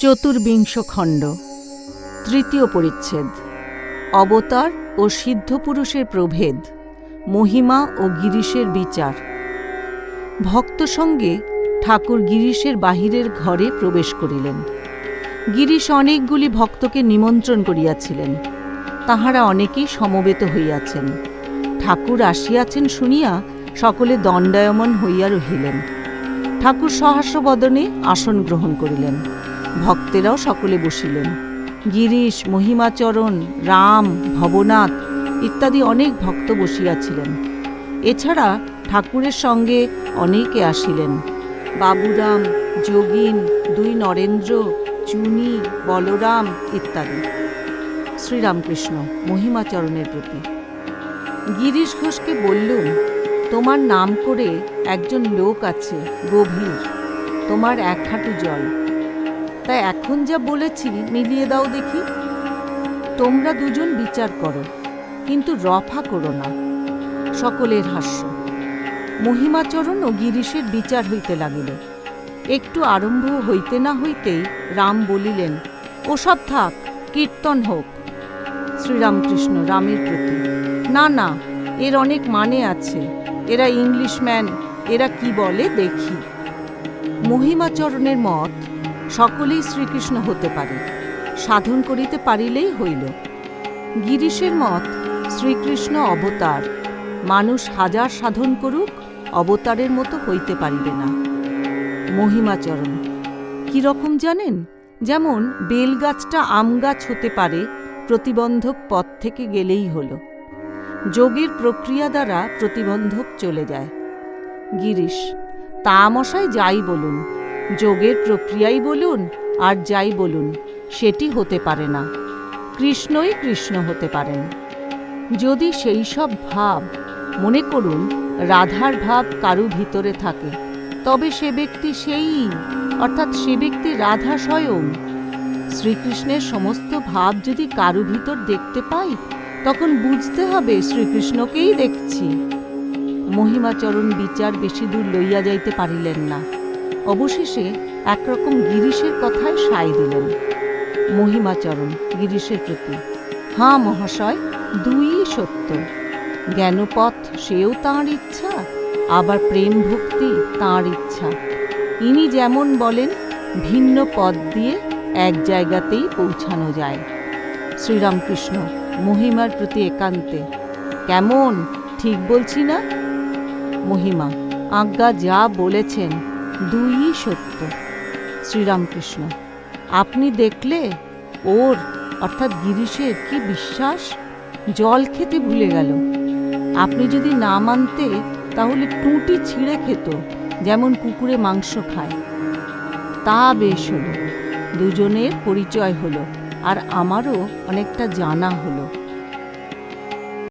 চতুর্বিংশ খণ্ড তৃতীয় পরিচ্ছেদ। অবতার ও সিদ্ধপুরুষের প্রভেদ, মহিমা ও গিরিশের বিচার। ভক্ত সঙ্গে ঠাকুর গিরিশের বাহিরের ঘরে প্রবেশ করিলেন। গিরিশ অনেকগুলি ভক্তকে নিমন্ত্রণ করিয়াছিলেন। তাহারা অনেকেই সমবেত হইয়াছেন। ঠাকুর আসিয়াছেন শুনিয়া সকলে দণ্ডায়মন হইয়া রহিলেন। ঠাকুর সহাস্যবদনে আসন গ্রহণ করিলেন। ভক্তেরাও সকলে বসিলেন। গিরিশ, মহিমাচরণ, রাম, ভবনাথ ইত্যাদি অনেক ভক্ত বসিয়াছিলেন। এছাড়া ঠাকুরের সঙ্গে অনেকে আসিলেন। বাবুরাম, যোগিন, দুই নরেন্দ্র, চুনি, বলরাম ইত্যাদি। শ্রীরামকৃষ্ণ, মহিমাচরণের প্রতি। গিরিশ ঘোষকে বললুম, তোমার নাম করে একজন লোক আছে, গভীর। তোমার এক হাঁটু জল। তাই এখন যা বলেছি, মিলিয়ে দাও দেখি। তোমরা দুজন বিচার করো, কিন্তু রফা করো না। সকলের হাস্য। মহিমাচরণ ও গিরিশের বিচার হইতে লাগিল। একটু আরম্ভ হইতে না হইতেই রাম বলিলেন, ওসব থাক, কীর্তন হোক। শ্রীরামকৃষ্ণ রামের প্রতি। না না, এর অনেক মানে আছে। এরা ইংলিশম্যান এরা কি বলে দেখি। মহিমাচরণের মত সকলেই শ্রীকৃষ্ণ হতে পারে। সাধন করিতে পারিলেই হইল। গিরিশের মত শ্রীকৃষ্ণ অবতার, মানুষ হাজার সাধন করুক, অবতারের মতো হইতে পারিবে না। মহিমাচরণ রকম জানেন? যেমন বেলগাছটা আম গাছ হতে পারে, প্রতিবন্ধক পথ থেকে গেলেই হলো। যোগের প্রক্রিয়া দ্বারা প্রতিবন্ধক চলে যায়। গিরিশ, তা মশাই যাই বলুন। যোগের প্রক্রিয়াই বলুন আর যাই বলুন, সেটি হতে পারে না। কৃষ্ণই কৃষ্ণ হতে পারেন। যদি সেই সব ভাব, মনে করুন, রাধার ভাব কারু ভিতরে থাকে, তবে সে ব্যক্তি সেই, অর্থাৎ সে ব্যক্তি রাধা স্বয়ং। শ্রীকৃষ্ণের সমস্ত ভাব যদি কারু ভিতর দেখতে পাই, তখন বুঝতে হবে শ্রীকৃষ্ণকেই দেখছি। মহিমাচরণ বিচার বেশি দূর লইয়া যাইতে পারিলেন না। অবশেষে একরকম গিরিশের কথায় সায় দিলেন। মহিমাচরণ, গিরিশের প্রতি। হাঁ মহাশয়, দুই সত্য। জ্ঞানপথ সেও তাঁর ইচ্ছা, আবার প্রেম ভক্তি তাঁর ইচ্ছা। ইনি যেমন বলেন, ভিন্ন পথ দিয়ে এক জায়গাতেই পৌঁছানো যায়। শ্রীরামকৃষ্ণ, মহিমার প্রতি একান্তে, কেমন? ঠিক বলছি না? মহিমা, আজ্ঞা যা বলেছেন দুই সত্য। শ্রীরামকৃষ্ণ, আপনি দেখলে ওর, অর্থাৎ গিরিশের কি বিশ্বাস? জল খেতে ভুলে গেল। আপনি যদি না মানতে, তাহলে টুঁটি ছিঁড়ে খেত, যেমন কুকুরে মাংস খায়। তা বেশ হলো, দুজনের পরিচয় হলো, আর আমারও অনেকটা জানা হলো।